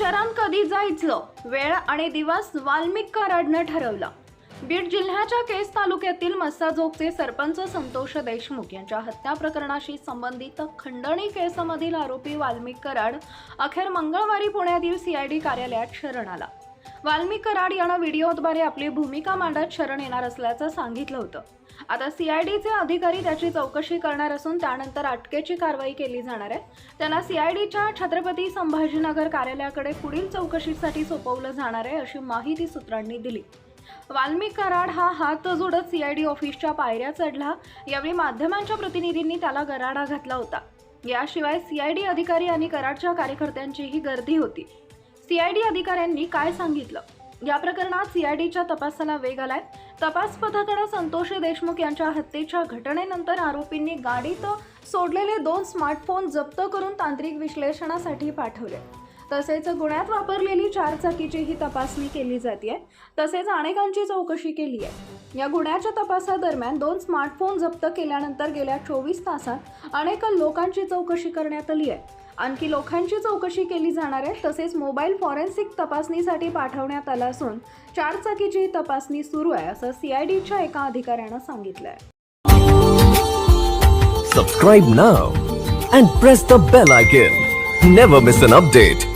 शरण कधी जायचं? वेळ आणि दिवस वाल्मिक कराडनं ठरवलं. बीड जिल्ह्याच्या केस तालुक्यातील मस्साजोगचे सरपंच संतोष देशमुख यांच्या हत्या प्रकरणाशी संबंधित खंडणी केसमधील आरोपी वाल्मिक कराड अखेर मंगळवारी पुण्यातील सीआयडी कार्यालयात शरण आला. वाल्मिक कराड यानं व्हिडिओद्वारे आपली भूमिका मांडत शरण येणार असल्याचं सांगितलं होतं. आता सीआयडीचे अधिकारी त्याची चौकशी करणार असून त्यानंतर अटकेची कारवाई केली जाणार आहे. त्यांना सीआयडीच्या छत्रपती संभाजीनगर कार्यालयाकडे पुढील चौकशीसाठी सोपवलं जाणार आहे अशी माहिती सूत्रांनी दिली. वाल्मिक कराड हा हात जोडत सीआयडी ऑफिसच्या पायऱ्या चढला. यावेळी माध्यमांच्या प्रतिनिधींनी त्याला गराडा घातला होता. याशिवाय सीआयडी अधिकारी आणि कराडच्या कार्यकर्त्यांचीही गर्दी होती. सीआयडी अधिकाऱ्यांनी काय सांगितलं? या प्रकरणात सीआयडीच्या तपासाला वेग आलाय. तपास पथकानं संतोषी देशमुख यांच्या हत्येच्या घटनेनंतर आरोपींनी गाडीत सोडलेले दोन स्मार्टफोन जप्त करून तांत्रिक विश्लेषणासाठी पाठवले. तसेच गुन्ह्यात वापरलेली चारचाकीचीही तपासणी केली जाते तसेच अनेकांची चौकशी केली आहे या गुन्ह्याच्या तपासादरम्यान दोन स्मार्टफोन जप्त केल्यानंतर गेल्या चोवीस तासात अनेक लोकांची चौकशी करण्यात आली आहे आणखी लोकांची चौकशी केली जाणार आहे तसेच मोबाईल फॉरेन्सिक तपासणीसाठी पाठवण्यात आला असून चारचाकीची तपासणी सुरू आहे असं सीआयडीच्या एका अधिकाऱ्यानं सांगितलंय. Subscribe now and press the bell icon never miss an update